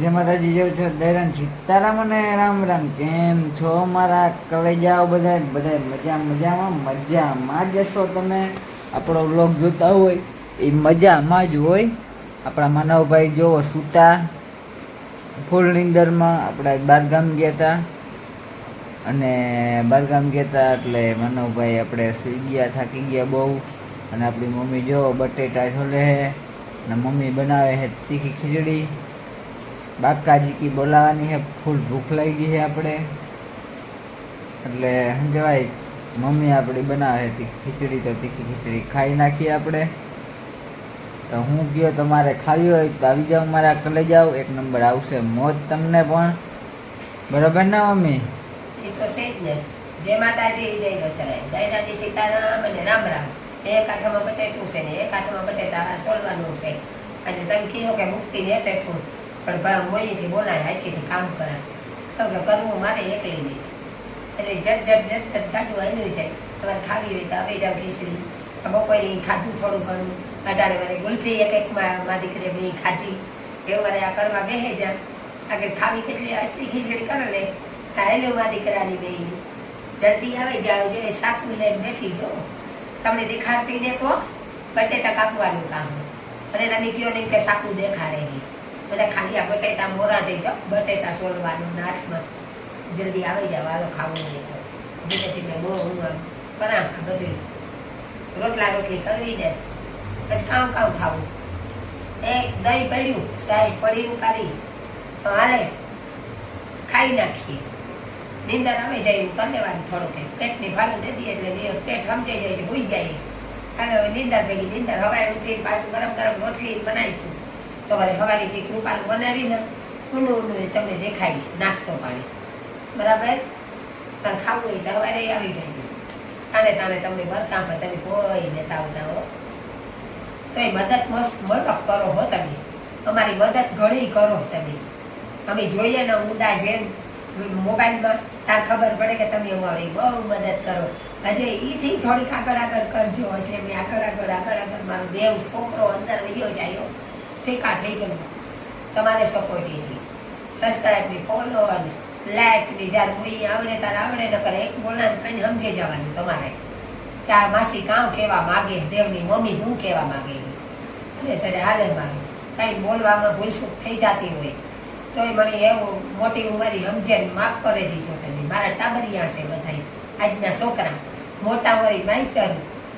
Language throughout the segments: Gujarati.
જે માતાજી જેવું છે દૈરાન સીતારામ અને રામ રામ. કેમ છો મારા કલેજાઓ બધા? બધા મજા, મજામાં? મજામાં જશો તમે? આપણો વ્લોગ જોતા હોય એ મજામાં જ હોય. આપણા માનવભાઈ જોવો, સૂતા. ફૂલ નિંદરમાં આપણા બારગામ ગયા હતા. અને બારગામ ગયા હતા એટલે માનવભાઈ આપણે સુઈ ગયા, થાકી ગયા બહુ. અને આપણી મમ્મી જોવો, બટેટા છોલે અને મમ્મી બનાવે છે તીખી ખીચડી. બાકાજી કી બોલાવાની છે ફૂલ ભૂખ લાગી છે આપણે. એટલે શું કહેવાય, મમ્મી આપણી બનાવે હતી, ખીચડી તો તીખી ખીચડી ખાઈ નાખીએ આપણે. તો હું ગયો, તમારે ખાવી હોય તો આવી જાઓ, મારા કલે જાઓ. એક નંબર આવશે મોજ તમને પણ. બરોબર ને, મમ્મી? એ તો બટેટું છે ને, એક હાથમાં બટેટા સોલવાનું છે. અને તમે કીધું કે મુક્તિ ને છું પણ ભા મોઈથી બોલાય હાથીથી કામ કરાય. તો કે કરવું મારે એકલી નહીં એટલે જટ જટ જટ જટ ગાડું હાલ્યું જાય તમારે ખાવી હોય તો આપી જાવ ખીચડી. બપોરે ખાધું થોડું ઘણું. અઢારે વારે ગુલફી એક એક માં દીકરી બે ખાધી. એવું મારે આ કરવા બેહે જા આગળ ખાવી કેટલી, આટલી ખીચડી કરો લે. હાલ્યો મા દીકરાની બે જલ્દી આવી જાવ જો સાકું લઈને બેઠી જો તમને દેખાડતી ને તો બટેટા કાપવાનું કામ. અને તમે કયો નહીં કે સાકું દેખાડે નહીં. બધા ખાલી આ બટેટા મોરા થઈ જાઓ બટેટા સોલવાનું નાશમાં જલ્દી આવી જાવ હાલો ખાવું નહીં ધીમે ધીમે બહુ હું કરા બધું. રોટલા રોટલી કરવી ને, પછી કામ કામ ખાવું. એ દહીં પડ્યું સાહેબ પડી ઉકાળી હાલે, ખાઈ નાખીએ. નીંદર આવી જાય એવું કરી દેવાનું થોડુંક પેટની ભાડું દે દઈએ એટલે પેટ સમજાઈ જાય એટલે ભૂઈ જાય. હવે નિંદર ભેગી, નિંદર હવાય ઉઠી પાછું ગરમ ગરમ રોટલી બનાવીશું. તો વળી જે કંઈક બનાવીને ઊંડું ઊંડું તમને દેખાય, નાસ્તો પાણી. બરાબર? પણ ખાવું હોય તો હવારે આવી જાય તાણે તાણે તમને પર તમે કોઈ નેતા હો. તો એ મદદ મસ્ત મળક કરો હો તમે. અમારી મદદ ઘણી કરો તમે. અમે જોઈએ ને ઊંડા જેમ મોબાઈલમાં. તાર ખબર પડે કે તમે અમારી બહુ મદદ કરો. હજે ઈથી થોડીક આગળ આગળ કરજો. એટલે આગળ આગળ આગળ આગળ મારો દેવ છોકરો અંદર વયો જાય ઠીકા થઈ ગયું તમારે સપોર્ટ સપોર્ટિંગથી સબસ્ક્રાઈબની ફોલો અને લાઈકની જ્યારે મુઈ આવડે તારે આવડે ન કરે એક બોલાને થઈને સમજી જવાનું તમારે. કે આ માસી કામ કહેવા માગે, દેવની મમ્મી હું કહેવા માગે? અને ત્યારે હાલે માગે કંઈ બોલવામાં ભૂલસુખ થઈ જતી હોય. તોય મને એવું મોટી ઉંમરે સમજે માફ કરી દીધો તમે. મારા ટાબરિયા છે બધા આજના છોકરા. મોટા હોય માઇતર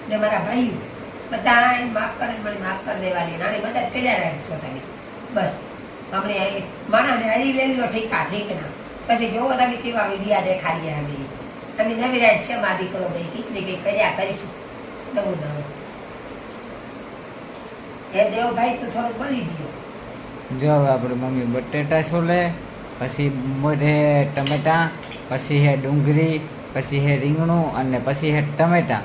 ને મારા ભાઈઓ. બધા માફ કરે મને માફ કરી દેવાની. નાની બધા કર્યા રાખજો તમે. બસ. અહીં માણાને હરી લઈ લો, ઠીકા ઠીક ના પછી જોવો તમે કેવા વિડિયા દેખાડીએ અમે. તમે નવી રાત છે મા દીકરો ભાઈ કંઈક ને કંઈક કર્યા કરીશું. નવું નવું હે દેવભાઈ, તો થોડુંક બોલી દો જો હવે આપણે મમ્મી બટેટા છોલે, પછી મોઢે ટમેટા, પછી હે ડુંગળી, પછી હે રીંગણું અને પછી હે ટમેટા.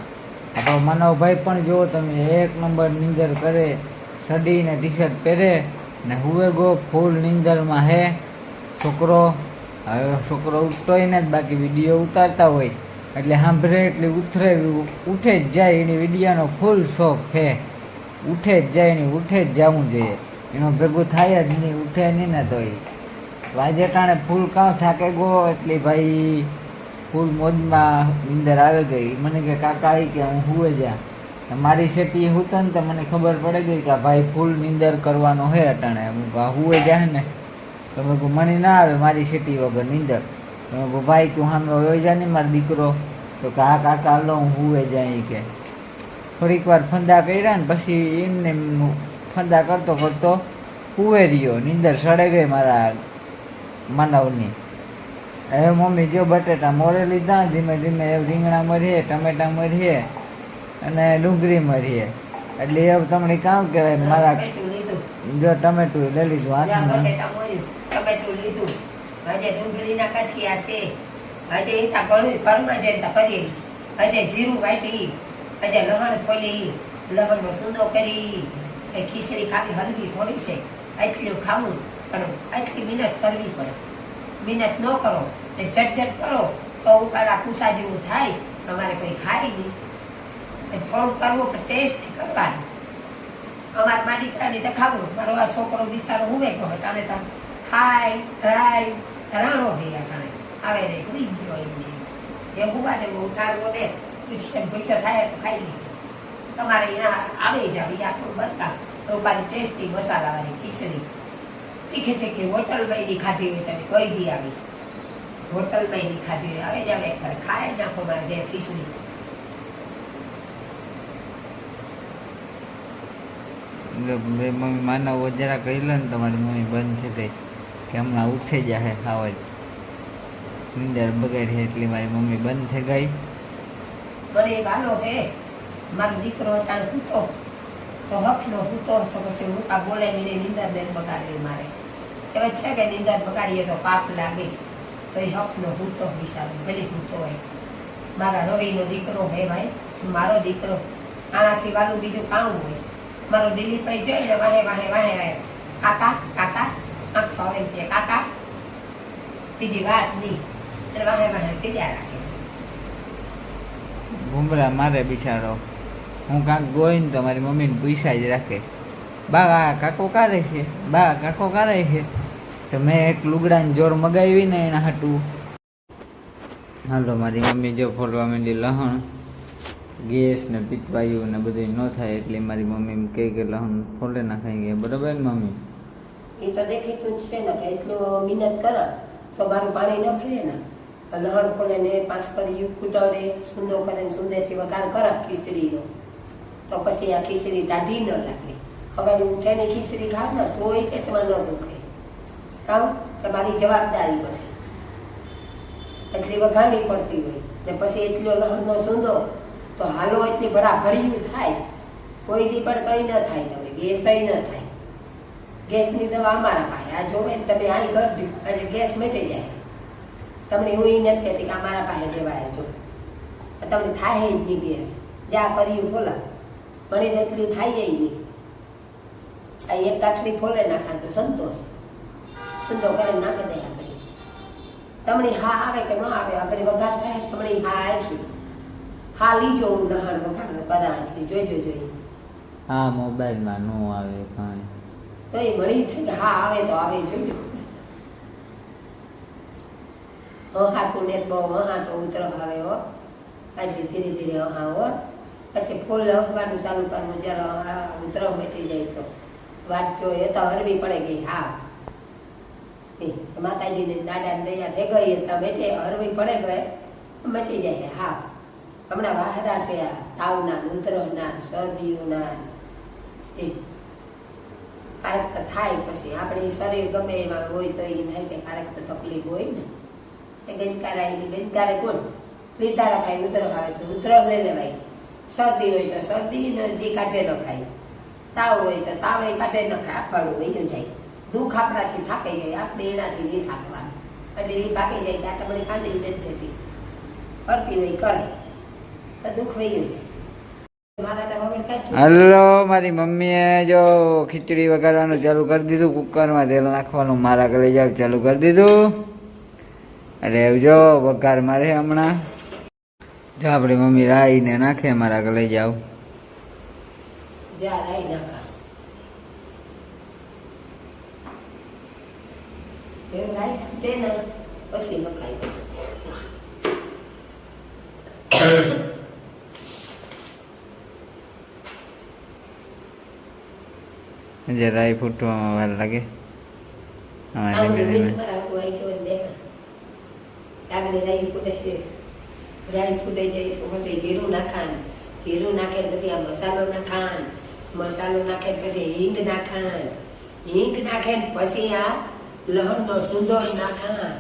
આપણો માનવભાઈ પણ જુઓ તમે એક નંબર નીંદર કરે, સડીને ટી શર્ટ પહેરે, ને હુવે ગો ફૂલ નીંદરમાં હે, છોકરો, હવે છોકરો ઉઠતોય ને જ બાકી વીડિયો ઉતારતા હોય, એટલે સાંભળે એટલે ઉથરે, ઉઠે જ જાય, એની વિડીયાનો ફૂલ શોખ છે ઉઠે જ જાય ને ઉઠે જ જવું જોઈએ. એનું ભેગું થાય જ નહીં, ઉઠે નહીં ને તોય. વાજે ટાણે ફૂલ કાં થાકે ગો, એટલે ભાઈ ફૂલ મોજમાં નીંદર આવે ગઈ. મને કે, કાકા આવી કે હું હુવે જા. મારી સેટી હું ને તો મને ખબર પડી ગઈ કે ભાઈ ફૂલ નીંદર કરવાનો હે અટાણે. હું કહું હુએ જાય ને. તો મેં કહું મને ના આવે મારી સેટી વગર નીંદર. તો કહું ભાઈ, તું હામે હોય જા ને મારો દીકરો. તો કે, હા, કાકા લો હું હુએ જાય કે. થોડીક વાર ફંદા કર્યા ને પછી એમને ફંદા કરતો કરતો હુવે રહ્યો. નીંદર સડે ગઈ મારા માનવની. હવે મમ્મી જો બટેટા મોરે લીધા ધીમે ધીમે એ રીંગણા મરીએ ટમેટા મરીએ અને ડુંગળી મરીએ. એટલે એવું તમને કામ કહેવાય મારા જો ટમેટું લઈ લીધું હાથમાં. ટમેટું લીધું. હજે ડુંગળીના કાઠિયા છે. હજે એ તા ઘણું ઘરમાં જઈને તા કરી હજે જીરું વાટી હજે લહણ ખોલી લહણનો સુદો કરી એ ખીચડી ખાવી હલવી થોડી છે. એટલું ખાવું પણ આટલી મહેનત કરવી પડે. મહેનત ન કરો. ને ઝટઝટ કરો, તો ઉકાળા કુસા જેવું થાય તમારે કોઈ ખાઈ નહીં. એ થોડુંક કરવું પણ ટેસ્ટથી કરવાનું. અમારા મા દીકરાને તો ખાવું મારો આ છોકરો બિચારો હું ગયો તાર ખાય ધરાય ધરાણો થઈ આપણે આવે ને ઉડી ગયો એમને. એમ ભૂગા તે ઉઠાડવો ને એમ ભૂખ્યો થાય તો ખાઈ લીધું. તમારે અહીંયા આવી જાવ એ આખું બનતા. તો પાછી ટેસ્ટી મસાલાવાળી ખીચડી. તીખે તીખી હોટલ બની ખાધી હોય તમે કોઈ દી આવી. હોટલમાં એની ખાધી આવે જ આવે એકવાર ખાય નાખો મારે બે ખીચડી. મમ્મી માનવ જરા કહી લે ને તમારી મમ્મી બંધ થઈ ગઈ કે હમણાં ઉઠે જાય આવાજ નીંદર બગાડી એટલે મારી મમ્મી બંધ થઈ ગઈ. મને એક આલો હે મારો દીકરો અટાણ હૂતો તો હફનો હૂતો તો પછી હું આ બોલે નીને નીંદર ને બગાડવી મારે. કહેવાય છે કે નિંદર બગાડીએ તો પાપ લાગે. તો એ હફનો હૂતો વિચારો ભલે હૂતો હોય. મારા રવિનો દીકરો હે ભાઈ મારો દીકરો. આનાથી વાલું બીજું કામ હોય. મારો દિલીપભાઈ જોઈને વાહે વાહે વાહે વાહે. કાકા કાકા, આંખો એમ કે, કાકા, બીજી વાત નહીં. એટલે વાહે વાહે કીધા રાખે. ભૂમરા મારે બિચારો. હું કાંક ગોઈને તો મારી મમ્મીને પૈસા જ રાખે. બા કાકો કારે છે? બા કાકો કારે છે? તો મેં એક લુગડાની જોર મગાવી ને એના હાટું. હાલો, મારી મમ્મી જો ફોડવા માંડી લહણ, ગેસ ને પીતવાયું ને બધું ન થાય એટલે મારી મમ્મી એમ કહે કે લહણ ફોડે નાખાઈ ગયા. બરાબર ને મમ્મી? એ તો દેખીતું જ છે ને કે એટલું મહેનત કરા તો બાર પાણી ન ફરે ને. લહણ ખોલે ને પાસ કરી કૂટડે સુંદો કરે સુંદેથી વઘાર કરા ખીચડીનો. તો પછી આ ખીચડી દાઢી ન લાગે. હવે ઉઠે ને ખીચડી ખાવ ને તોય પેટમાં ન દુખે. કામ કે મારી જવાબદારી પછી. એટલી વઘાણી પડતી હોય ને પછી એટલો લહણનો સૂંધો તો હાલો એટલી ભરા ભર્યું થાય. કોઈ દી પણ કંઈ ન થાય તમે, ગેસય ન થાય. ગેસની દવા અમારા પાસે, આ જોવે ને તમે અહીં કરજો એટલે ગેસ મટી જાય. તમને હું એ નથી કહેતી કે અમારા પાસે જવાય, જો. તમને થાય જ નહીં ગેસ. જ્યાં કર્યું બોલા મને એટલું થાય નહીં. આ એક કાઠડી ફોલે નાખા તો સંતોષ. સુંદર કરે નાખે દે આપણે. તમને હા આવે કે ન આવે આપણે વઘાર થાય તમને હા આવશે. હા લીજો હું વઘાર કરા એટલી જોઈજો જોઈએ હા મોબાઈલમાં ન આવે કાંઈ. તો એ મળી થાય કે હા આવે તો આવે જોજો હા કુને બહુ હા તો ઉતરો આવે હો. આજે ધીરે ધીરે હા હો. પછી ફૂલ હવાનું ચાલુ કરવું જરા ઉતરો મેટી જાય તો. વાત જો એ તો હરવી પડે ગઈ હા. માતાજીને દાદા દયા થઈ ગઈ તો બેઠે હરવી પડે ગયે મટી જાય. હા, હમણાં વાહરા છે આ તાવના ઉતરવના શરદીઓના. એ કારક તો થાય પછી. આપણે શરીર ગમે એમાં હોય તો એ થાય કે કારક તો તકલીફ હોય ને. એ ગંદકારા એની ગંજકારે કોણ? લીધા ખાય ઉતરો આવે તો ઉતરો લઈ લેવાય. શરદી હોય તો શરદી દી કાઢે ન ખાય. તાવ હોય તો તાવ એ કાઢે ન ખાય. ફળ હોય ને જાય. દુઃખ આપણાથી થાકી જાય આપણે એનાથી નહીં થાકવાનું. એટલે એ ભાગી જાય કે આ તમને કાંડી નથી દેતી. કરતી હોય કરે. તો દુઃખ વહી જાય. હલો મારી મમ્મીએ જો ખીચડી વગાડવાનું ચાલુ કરી દીધું કુકરમાં તેલ નાખવાનું મારા ગલે જાવ ચાલુ કરી દીધું. એટલે જો વઘાર મારે હમણાં. જો આપણી મમ્મી રાઈને નાખે મારા ગલે જાવ. રાઈ નાખા. રાઈ દે ને પછી નખાય જે રાઈ ફૂટવામાં વાર લાગે. આમાં ધીમે ધીમે. આગળ રાઈ ફૂટે રાઈ ફૂટે જાય તો પછી જીરું નાખાન જીરું નાખે પછી આ મસાલો નાખાન મસાલો નાખે પછી હિંગ નાખાન હિંગ નાખે પછી આ લહણનો સુંદર નાખા.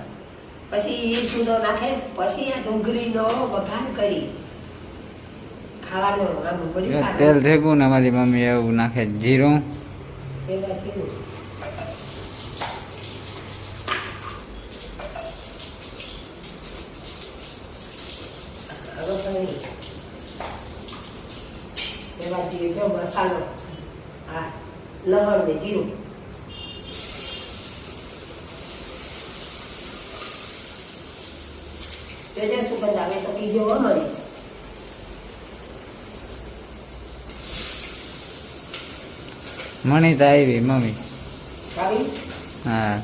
પછી એ સુંદર નાખે પછી આ ડુંગળીનો વઘાર કરી. ખાવાનો આમ બધી તેલ ભેગું ને મારી મમ્મી એવું નાખે જીરું. મસાલો હા લહણ ને જીરું. જોજે સુગંધ આવે તો કીજો હો મને મણી તો આવી મમ્મી. આવી? હા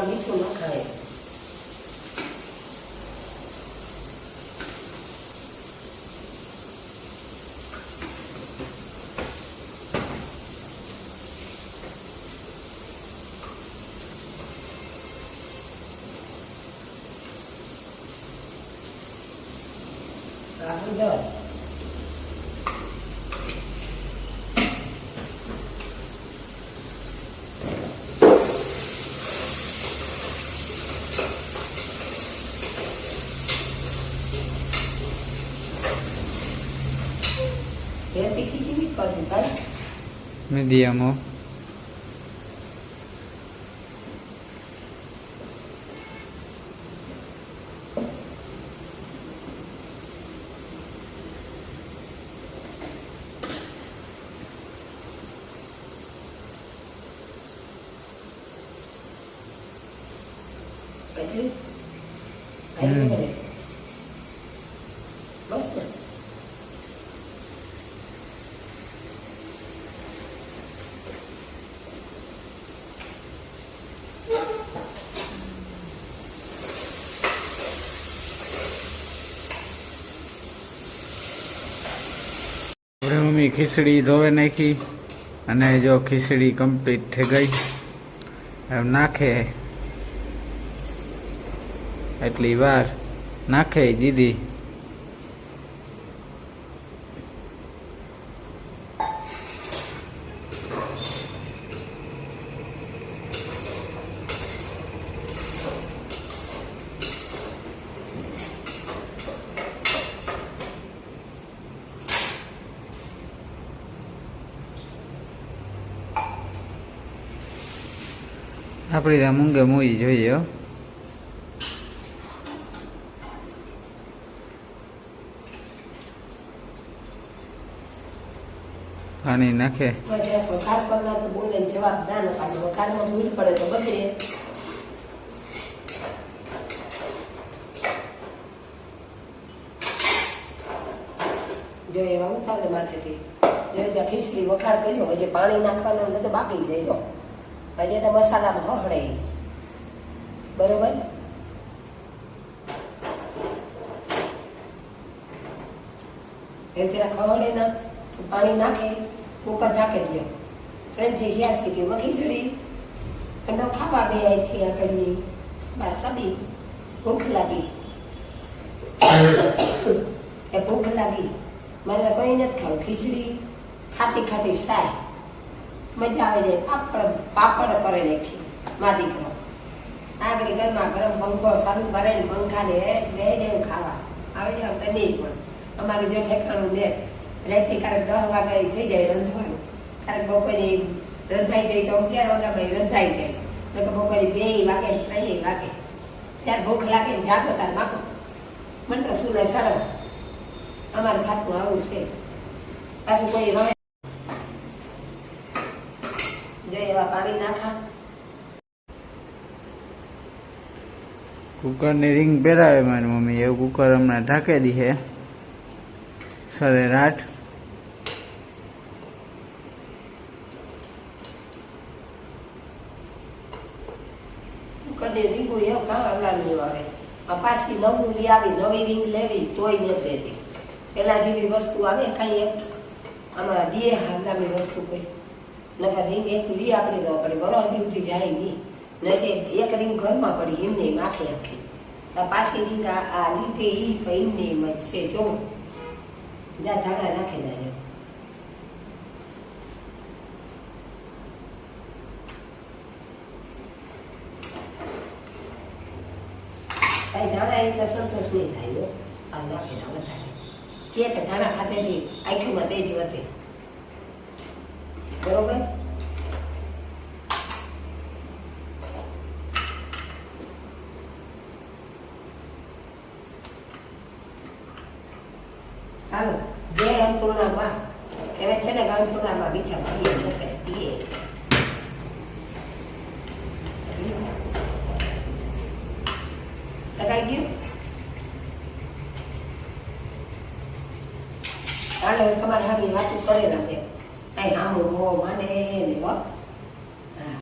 મીઠું ન ખાય રાખી દો એ તીખી કેવી કરવી ભાઈ મીડિયમ પછી હમ. બસ ને આપણે મમ્મી ખીચડી ધોવે નાખી અને જો ખીચડી કમ્પ્લીટ થઈ ગઈ. એમ નાખે. એટલી વાર નાખે દીદી. આપણી ત્યાં મૂંગે મૂવી જોઈએ પાણી નાખે. જો એવા ઉતાવળે માથેથી. જો ખીચડી વખાર કર્યો હજી પાણી નાખવાનું બધું બાકી જાય, જો. હજી તો મસાલામાં હળે બરોબર? એ જરા ખવડે ના પાણી નાખે કુકર ઢાંકી દે ત્રણ જ્યાં સીટીમાં ખીચડી ઠંડો ખાવા બે અહીંથી આ કરીએ. સબી, ભૂખ લાગી. એ ભૂખ લાગી. મારે કંઈ નથી ખાવું. ખીચડી ખાતી ખાતી સાય. મજા આવે જાય પાપડ પાપડ કરે નાખી મા દીકરો. આગળ ઘરમાં ગરમ પંખો ચાલુ કરે ને પંખાને બે ને ખાવા. આવી જાવ તમે પણ અમારું જો ઠેકાણું ને રાતે ક્યારેક દસ વાગે થઈ જાય રંધવાનું ક્યારેક બપોરે રંધાઈ જાય તો અગિયાર વાગ્યા ભાઈ રંધાઈ જાય. તો કે બપોરે બે વાગે ને ત્રણેય વાગે. ત્યારે ભૂખ લાગે ને જાગો તાર માગો મને તો સુલે સડવા અમારું ખાતું આવું છે. પાછું કોઈ રહે જો એવા નાખા. કુકરની રિંગ પહેરાવે મારી મમ્મી. એવું કુકર હમણાં ઢાંકી દી છે. સરેરાટ કદી રીંગું એવું કાં હલાવ્યું આવે આ પાછી નવું લઈ આવી નવી રીંગ લેવી તોય નથી દેતી પેલા જેવી વસ્તુ આવે કાંઈ એમ. આમાં બે હંગામી વસ્તુ કોઈ નકર રીંગ એક લઈ આપણી તો પડે બરો સુધી જાય નહીં. નહીં એક રીંગ ઘરમાં પડી એમને માખી આખી. તો પાછી રીંગ આ ઈ પણ એમને એમ જ છે, જો. જા, ધાણા નાખી દેજો કઈ ધાણા એટલે સંતોષ નહીં થાય. આ નાખેલા વધારે. કે ધાણા ખાધેથી આંખમાં તેજ વધે. બરોબર હાલો જે અન્નપૂર્ણામાં કહેવાય છે ને કે અન્નપૂર્ણામાં બીજા ભાઈએ મોકલે પીએ લગાઈ ગયું હાલો તમારે હામી વાતું કરેલા છે કઈ હામું મોં માંડે ને હો